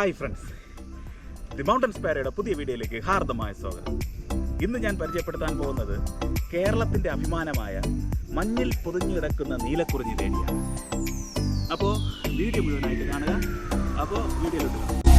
Hi friends the mountain സ്പാരയുടെ പുതിയ വീഡിയോയിലേക്ക് ഹാർദമായ സ്വാഗതം. ഇന്ന് ഞാൻ പരിചയപ്പെടുത്താൻ പോകുന്നത് കേരളത്തിന്റെ അഭിമാനമായ മഞ്ഞിൽ പൊതിഞ്ഞു കിടക്കുന്ന നീലക്കുറിഞ്ഞി തേടിയാണ് അപ്പോൾ വീഡിയോ മുഴുവനായിട്ട് കാണുക. അപ്പോൾ കാണാം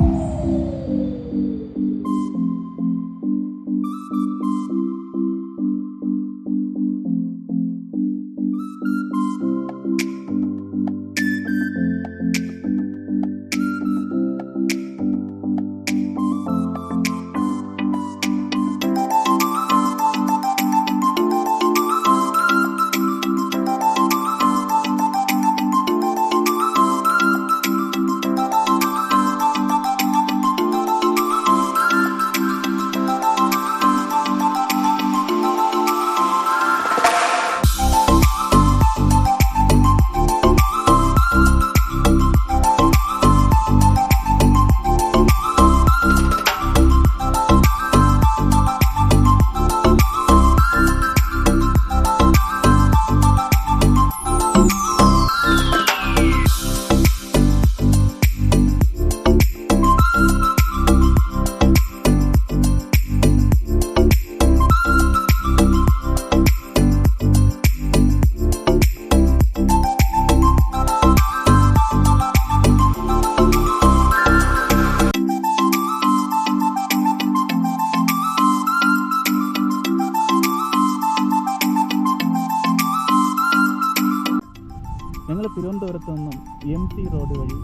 ഞങ്ങൾ തിരുവനന്തപുരത്ത് നിന്നും എം ടി റോഡ് വഴി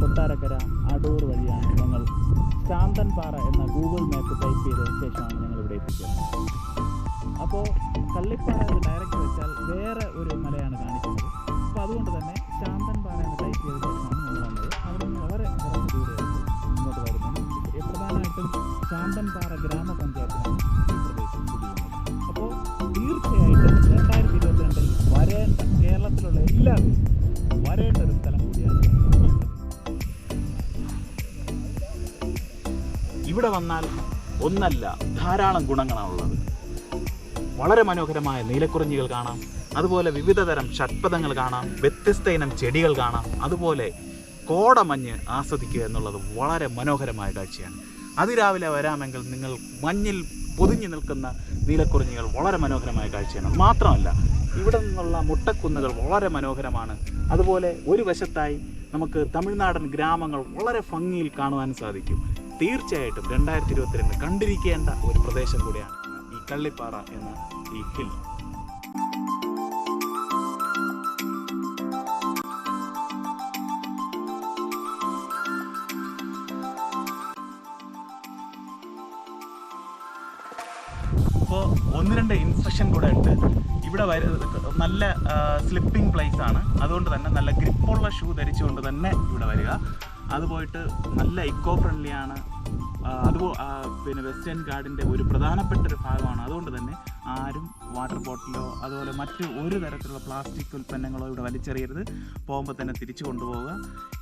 കൊട്ടാരക്കര അടൂർ വഴിയാണ് ഞങ്ങൾ. ശാന്തൻപാറ എന്ന ഗൂഗിൾ മാപ്പ് ടൈപ്പ് ചെയ്ത ശേഷമാണ് ഞങ്ങൾ ഇവിടെ എത്തിച്ചത്. അപ്പോൾ കള്ളിപ്പാറ എന്ന് ഡയറക്റ്റ് വെച്ചാൽ വേറെ ഒരു മലയാണ് കാണിക്കുന്നത്. അപ്പോൾ അതുകൊണ്ട് തന്നെ ശാന്തൻപാറ എന്ന് ടൈപ്പ് ചെയ്ത ശേഷമാണ് ഞങ്ങൾ വന്നത്. അവിടെ നിന്ന് വളരെ കുറച്ച് ദൂരെ ഇങ്ങോട്ട് വരുന്നത്. പ്രധാനമായിട്ടും ശാന്തൻപാറ ഗ്രാമപഞ്ചായത്തിലാണ് ഈ പ്രദേശം അപ്പോൾ തീർച്ചയായിട്ടും രണ്ടായിരത്തി ഇരുപത്തിരണ്ടിൽ വരേണ്ട കേരളത്തിലുള്ള എല്ലാവരും ഒരു സ്ഥലം കൂടിയാണ്. ഇവിടെ വന്നാൽ ഒന്നല്ല ധാരാളം ഗുണങ്ങളാണുള്ളത്. വളരെ മനോഹരമായ നീലക്കുറിഞ്ഞികൾ കാണാം അതുപോലെ വിവിധ തരം ഷഡ്പഥങ്ങൾ കാണാം വ്യത്യസ്ത ഇനം ചെടികൾ കാണാം അതുപോലെ കോടമഞ്ഞ് ആസ്വദിക്കുക എന്നുള്ളത് വളരെ മനോഹരമായ കാഴ്ചയാണ്. അതിരാവിലെ വരാമെങ്കിൽ നിങ്ങൾ മഞ്ഞിൽ പൊതിഞ്ഞു നിൽക്കുന്ന നീലക്കുറിഞ്ഞികൾ വളരെ മനോഹരമായ കാഴ്ചയാണ്. മാത്രമല്ല ഇവിടെ നിന്നുള്ള മുട്ടക്കുന്നുകൾ വളരെ മനോഹരമാണ്. അതുപോലെ ഒരു വശത്തായി നമുക്ക് തമിഴ്നാടൻ ഗ്രാമങ്ങൾ വളരെ ഭംഗിയിൽ കാണുവാൻ സാധിക്കും. തീർച്ചയായിട്ടും രണ്ടായിരത്തി ഇരുപത്തിരണ്ട് കണ്ടിരിക്കേണ്ട ഒരു പ്രദേശം കൂടിയാണ് ഈ കള്ളിപ്പാറ എന്ന ഈ ഹിൽ. ഇപ്പോൾ ഒന്ന് രണ്ട് ഇൻസ്ട്രക്ഷൻ കൂടെ ഉണ്ട്. ഇവിടെ നല്ല സ്ലിപ്പിംഗ് പ്ലേസ് ആണ്. അതുകൊണ്ട് തന്നെ നല്ല ഗ്രിപ്പുള്ള ഷൂ ധരിച്ചുകൊണ്ട് തന്നെ ഇവിടെ വരിക. അത് പോയിട്ട് നല്ല ഇക്കോ ഫ്രണ്ട്ലി ആണ് അതുപോ പിന്നെ വെസ്റ്റേൺ ഗാർഡിന്റെ ഒരു പ്രധാനപ്പെട്ട ഒരു ഭാഗമാണ്. അതുകൊണ്ട് തന്നെ ആരും വാട്ടർ ബോട്ടിലോ അതുപോലെ മറ്റു ഒരു തരത്തിലുള്ള പ്ലാസ്റ്റിക് ഉൽപ്പന്നങ്ങളോ ഇവിടെ വലിച്ചെറിയരുത്. പോകുമ്പോൾ തന്നെ തിരിച്ചു കൊണ്ടുപോവുക.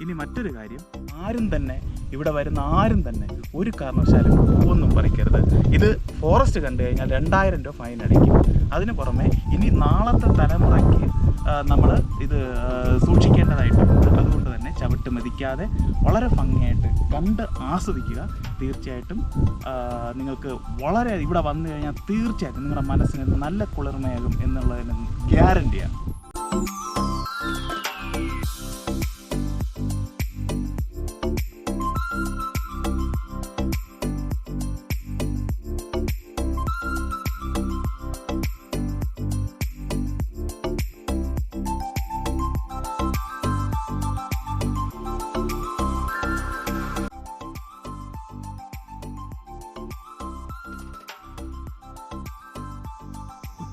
ഇനി മറ്റൊരു കാര്യം ആരും തന്നെ ഇവിടെ വരുന്ന ആരും തന്നെ ഒരു കാരണവശാലും ഒന്നും പറിക്കരുത്. ഇത് ഫോറസ്റ്റ് കണ്ടു കഴിഞ്ഞാൽ രണ്ടായിരം രൂപ ഫൈൻ അടിക്കും. അതിന് പുറമെ ഇനി നാളത്തെ തലമുറയ്ക്ക് നമ്മൾ ഇത് സൂക്ഷിക്കേണ്ടതായിട്ടുണ്ട്. മതിക്കാതെ വളരെ ഭംഗിയായിട്ട് കണ്ട് ആസ്വദിക്കുക. തീർച്ചയായിട്ടും നിങ്ങൾക്ക് വളരെ ഇവിടെ വന്നു കഴിഞ്ഞാൽ തീർച്ചയായിട്ടും നിങ്ങളുടെ മനസ്സിന് നല്ല കുളിർമയാകും എന്നുള്ളതിന് ഗ്യാരണ്ടിയാണ്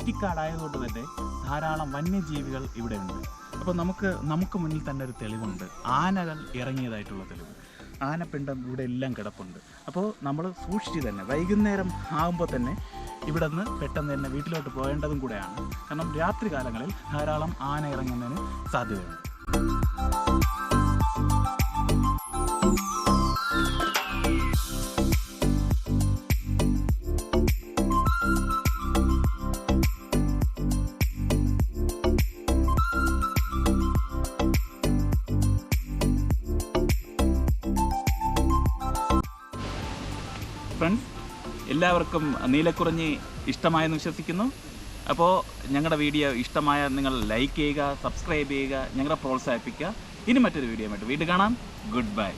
കുറ്റിക്കാടായതുകൊണ്ട് തന്നെ ധാരാളം വന്യജീവികൾ ഇവിടെ ഉണ്ട് അപ്പോൾ നമുക്ക് നമുക്ക് മുന്നിൽ തന്നെ ഒരു തെളിവുണ്ട്. ആനകൾ ഇറങ്ങിയതായിട്ടുള്ള തെളിവ്. ആനപ്പിണ്ടം ഇവിടെ എല്ലാം കിടപ്പുണ്ട്. അപ്പോൾ നമ്മൾ സൂക്ഷിച്ച് തന്നെ വൈകുന്നേരം ആകുമ്പോൾ തന്നെ ഇവിടെ നിന്ന് പെട്ടെന്ന് തന്നെ വീട്ടിലോട്ട് പോകേണ്ടതും കൂടെയാണ്. കാരണം രാത്രി കാലങ്ങളിൽ ധാരാളം ആന ഇറങ്ങുന്നതിന് സാധ്യതയുണ്ട്. എല്ലാവർക്കും നീലക്കുറിഞ്ഞി ഇഷ്ടമായെന്ന് വിശ്വസിക്കുന്നു. അപ്പോൾ ഞങ്ങളുടെ വീഡിയോ ഇഷ്ടമായ നിങ്ങൾ ലൈക്ക് ചെയ്യുക സബ്സ്ക്രൈബ് ചെയ്യുക ഞങ്ങളെ പ്രോത്സാഹിപ്പിക്കുക. ഇനി മറ്റൊരു വീഡിയോ ആയിട്ട് വീണ്ടും കാണാം. Good bye